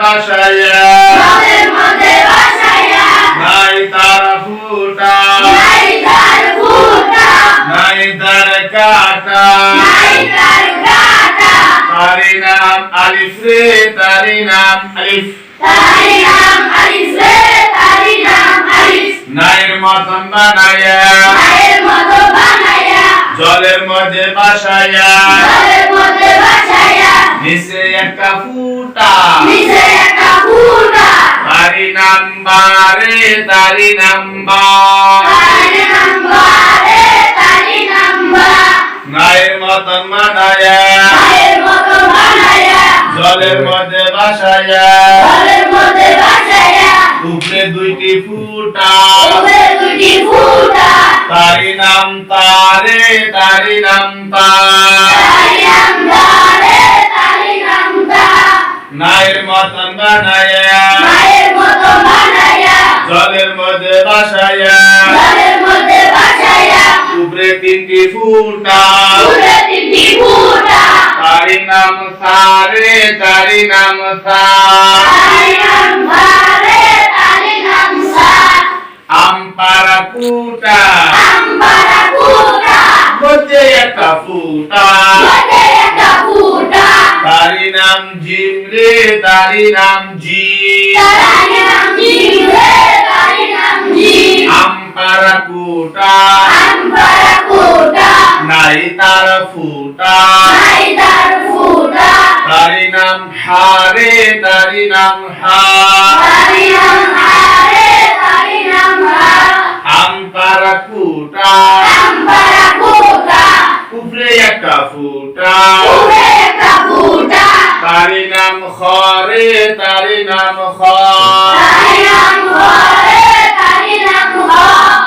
বাসায়া জলের মধ্যে ভাসাইয়া নাই তার ফুটা। নাই তার ফুটা। নাই তার কাটা। নাই তার কাটা। তারি নাম আলিফ রে তারি নাম আলিফ। তারি নাম আলিফ রে তারি নাম আলিফ। নাইর মতন বানায়া। মায়ের মতো বানাইয়া জলের মধ্যে বাসায়া। জলের মধ্যে ভাসাইয়া নিচে একটা ফুটা তারি নাম্বার নাইর মতন বানায়া বানাইয়া জলের মধ্যে বাসায়া। উপরে দুইটি ফুটা। তারি নাম তারে তারি নাম নাইর মতন বানায়া মায়ের মতো বানাইয়া জলের মধ্যে বাসায়া। জলের মধ্যে ভাসাইয়া উপরে তিনটি ফুটা। উপরে তিনটি ফুটা। তারি নাম সারে তারি নাম সার তারি নাম্বারে তারি নামসার আম্পারা কুটা আম্বারা ফুটা। মধ্যে একটা ফুটা। মধ্যে একটা ফুটা। তারি নাম জিম রে তারি নাম জি তারি নাম জিবে তারি ফুটা নাই তার ফুটা তারি নাম হারে তারি নাম হার তারি নাম হারে তারি নাম হার আম্পারা কুটা আম্বারা ফুটা উপরে একটা ফুটা উপরে একটা ফুটা তারি নাম খরে তারি নাম খর তারি নাম হরে তারি নাম হর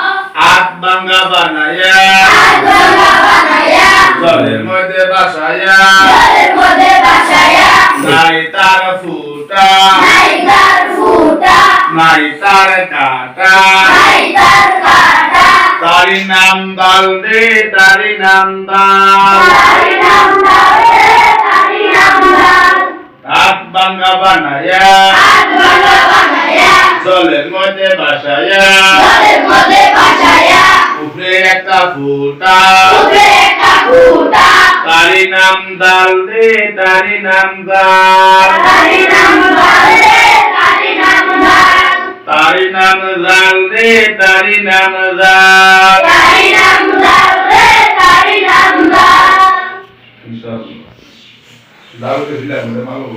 আট বাঙ্গা বানায়া আদলা বানায়া জলের মধ্যে বাসায়া জলের মধ্যে ভাসাইয়া নাই তার ফুটা নাই তার ফুটা নাই তার কাটা নাই তার কাটা তারি নাম দাল রে তারি নাম দাল তারি নাম হরে তারি নাম লাল আট বাঙ্গা বানায়া বানায়া জলের মধ্যে বাসায়া জলের মধ্যে উপরে একটা ফুটা উপরে ফুটা তারি নাম দাল দে তারি নাম দাল তারি নাম হরে তারি নাম দাল তারি নাম দাল দে তারি নাম দাল তারি নাম দাল দে তারি নাম দাল ইনশাআল্লাহ। দাও কে দিলাম মালো